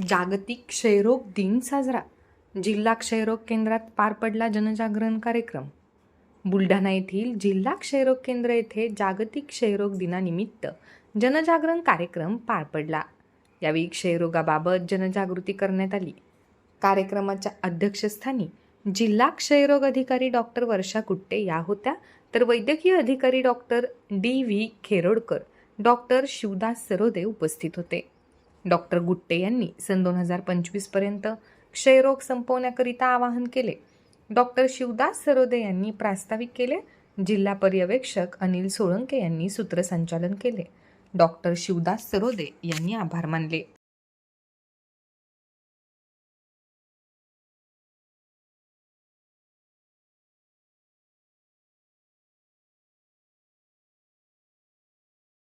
जागतिक क्षयरोग दिन साजरा. जिल्हा क्षयरोग केंद्रात पार पडला जनजागरण कार्यक्रम. बुलढाणा येथील जिल्हा क्षयरोग केंद्र येथे जागतिक क्षयरोग दिनानिमित्त जनजागरण कार्यक्रम पार पडला. यावेळी क्षयरोगाबाबत जनजागृती करण्यात आली. कार्यक्रमाच्या अध्यक्षस्थानी जिल्हा क्षयरोग अधिकारी डॉक्टर वर्षा कुट्टे या होत्या. तर वैद्यकीय अधिकारी doctor D V Kherodkar doctor Shivdas Sarode उपस्थित होते. डॉक्टर गुट्टे यांनी सन दोन हजार पंचवीसपर्यंत क्षयरोग संपवण्याकरिता आवाहन केले. डॉक्टर शिवदास सरोदे यांनी प्रास्ताविक केले. जिल्हा पर्यवेक्षक अनिल सोळंके यांनी सूत्रसंचालन केले. डॉक्टर शिवदास सरोदे यांनी आभार मानले.